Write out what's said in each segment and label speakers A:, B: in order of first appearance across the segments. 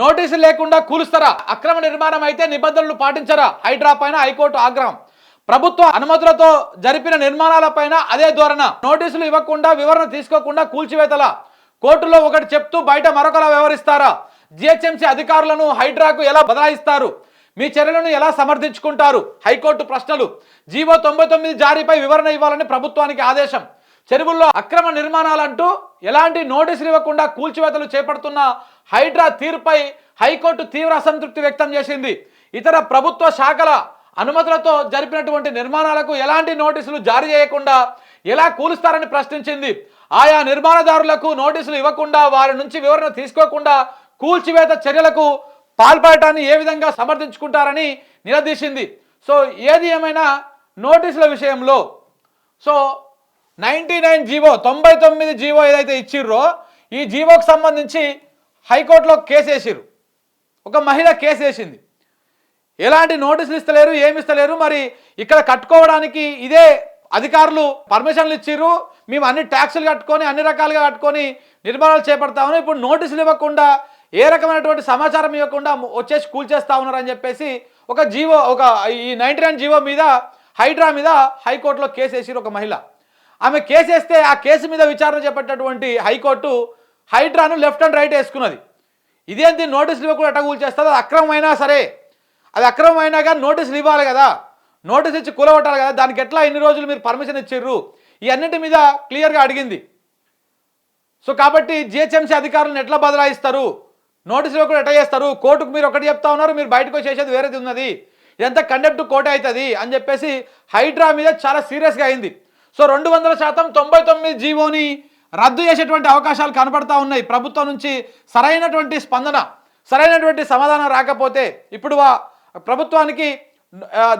A: నోటీసులు లేకుండా కూలుస్తారా? అక్రమ నిర్మాణం అయితే నిబంధనలు పాటించరా? హైడ్రా పైన హైకోర్టు ఆగ్రహం. ప్రభుత్వ అనుమతులతో జరిపిన నిర్మాణాలపైన అదే ధోరణ. నోటీసులు ఇవ్వకుండా వివరణ తీసుకోకుండా కూల్చివేతల? కోర్టులో ఒకటి చెప్తూ బయట మరొకలా వ్యవహరిస్తారా? జిహెచ్ఎంసీ అధికారులను హైడ్రాకు ఎలా బదలాయిస్తారు? మీ చర్యలను ఎలా సమర్థించుకుంటారు? హైకోర్టు ప్రశ్నలు. జీవో తొంభై తొమ్మిది జారీపై వివరణ ఇవ్వాలని ప్రభుత్వానికి ఆదేశం. చెరువుల్లో అక్రమ నిర్మాణాలంటూ ఎలాంటి నోటీసులు ఇవ్వకుండా కూల్చివేతలు చేపడుతున్న హైడ్రా తీరుపై హైకోర్టు తీవ్ర అసంతృప్తి వ్యక్తం చేసింది. ఇతర ప్రభుత్వ శాఖల అనుమతులతో జరిపినటువంటి నిర్మాణాలకు ఎలాంటి నోటీసులు జారీ చేయకుండా ఎలా కూలుస్తారని ప్రశ్నించింది. ఆయా నిర్మాణదారులకు నోటీసులు ఇవ్వకుండా వారి నుంచి వివరణ తీసుకోకుండా కూల్చివేత చర్యలకు పాల్పడటాన్ని ఏ విధంగా సమర్థించుకుంటారని నిలదీసింది. సో ఏది ఏమైనా నోటీసుల విషయంలో సో నైంటీ నైన్ జీవో తొంభై తొమ్మిది జీవో ఏదైతే ఇచ్చిర్రో ఈ జీవోకి సంబంధించి హైకోర్టులో కేసు వేసిర్రు. ఒక మహిళ కేసు వేసింది. ఎలాంటి నోటీసులు ఇస్తలేరు ఏమి ఇస్తలేరు మరి ఇక్కడ కట్టుకోవడానికి ఇదే అధికారులు పర్మిషన్లు ఇచ్చిర్రు. మేము అన్ని ట్యాక్సులు కట్టుకొని అన్ని రకాలుగా కట్టుకొని నిర్మాణాలు చేపడతామని ఇప్పుడు నోటీసులు ఇవ్వకుండా ఏ రకమైనటువంటి సమాచారం ఇవ్వకుండా వచ్చేసి కూల్చేస్తా ఉన్నారని చెప్పేసి ఒక జీవో ఒక ఈ నైంటీ నైన్ జీవో మీద హైడ్రా మీద హైకోర్టులో కేసు వేసిరు ఒక మహిళ. ఆమె కేసు వేస్తే ఆ కేసు మీద విచారణ చేపట్టినటువంటి హైకోర్టు హైడ్రాను లెఫ్ట్ అండ్ రైట్ వేసుకున్నది. ఇదేంటి నోటీసులు ఇవ్వకుండా అటగూలు చేస్తారు? అది అక్రమమైనా సరే. అది అక్రమమైనా కానీ నోటీసులు ఇవ్వాలి కదా. నోటీస్ ఇచ్చి కూలగొట్టాలి కదా. దానికి ఎట్లా ఎన్ని రోజులు మీరు పర్మిషన్ ఇచ్చిర్రు? ఇవన్నిటి మీద క్లియర్గా అడిగింది. సో కాబట్టి జిహెచ్ఎంసీ అధికారులను ఎట్లా బదలాయిస్తారు? నోటీసులు ఇవ్వకుండా ఎట్లా చేస్తారు? కోర్టుకు మీరు ఒకటి చెప్తా ఉన్నారు మీరు బయటకు చేసేది వేరేది ఉన్నది. ఇదంతా కండెప్ట్ కోర్టు అవుతుంది అని చెప్పేసి హైడ్రా మీద చాలా సీరియస్గా అయింది. సో రెండు వందల శాతం తొంభై తొమ్మిది జీవోని రద్దు చేసేటువంటి అవకాశాలు కనపడతా ఉన్నాయి. ప్రభుత్వం నుంచి సరైనటువంటి స్పందన సరైనటువంటి సమాధానం రాకపోతే ఇప్పుడు వా- ప్రభుత్వానికి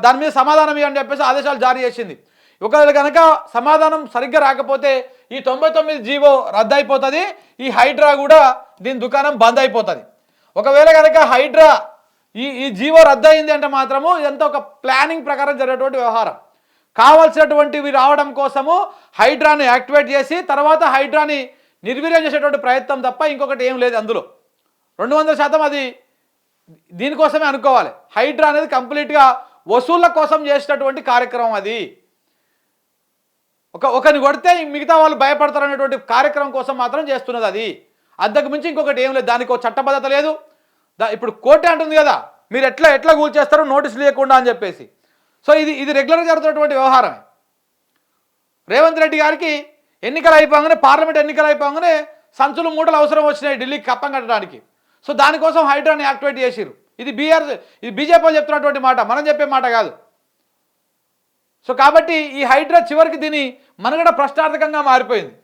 A: దాని మీద సమాధానం ఇవ్వని చెప్పేసి ఆదేశాలు జారీ చేసింది. ఒకవేళ కనుక సమాధానం సరిగ్గా రాకపోతే ఈ తొంభై తొమ్మిది జీవో రద్దు అయిపోతుంది ఈ హైడ్రా కూడా దీని దుకాణం బంద్ అయిపోతుంది ఒకవేళ కనుక హైడ్రా ఈ ఈ జీవో రద్దు అయింది అంటే మాత్రము ఇదంతా ఒక ప్లానింగ్ ప్రకారం జరిగేటువంటి వ్యవహారం. కావాల్సినటువంటివి రావడం కోసము హైడ్రాని యాక్టివేట్ చేసి తర్వాత హైడ్రాని నిర్వీర్యం చేసేటువంటి ప్రయత్నం తప్ప ఇంకొకటి ఏం లేదు అందులో. రెండు వందల శాతం అది దీనికోసమే అనుకోవాలి. హైడ్రా అనేది కంప్లీట్గా వసూళ్ళ కోసం చేసినటువంటి కార్యక్రమం అది. ఒక ఒకరిని కొడితే మిగతా వాళ్ళు భయపడతారు అనేటువంటి కార్యక్రమం కోసం మాత్రం చేస్తున్నది అది. అంతకు మించి ఇంకొకటి ఏం లేదు. దానికి ఒక చట్టబద్ధత లేదు. దా ఇప్పుడు కోర్టే అంటుంది కదా మీరు ఎట్లా ఎట్లా కూల్చేస్తారు నోటీసులు లేకుండా అని చెప్పేసి. సో ఇది ఇది రెగ్యులర్గా జరుగుతున్నటువంటి వ్యవహారమే. రేవంత్ రెడ్డి గారికి ఎన్నికలు అయిపోగానే పార్లమెంట్ ఎన్నికలు అయిపోగానే సంచులు మూటలు అవసరం వచ్చినాయి ఢిల్లీకి కప్పం కట్టడానికి. సో దానికోసం హైడ్రాని యాక్టివేట్ చేసిరు ఇది బీఆర్ ఇది బీజేపీ చెప్తున్నటువంటి మాట మనం చెప్పే మాట కాదు. సో కాబట్టి ఈ హైడ్రా చివరికి దీని మనగడ ప్రశ్నార్థకంగా మారిపోయింది.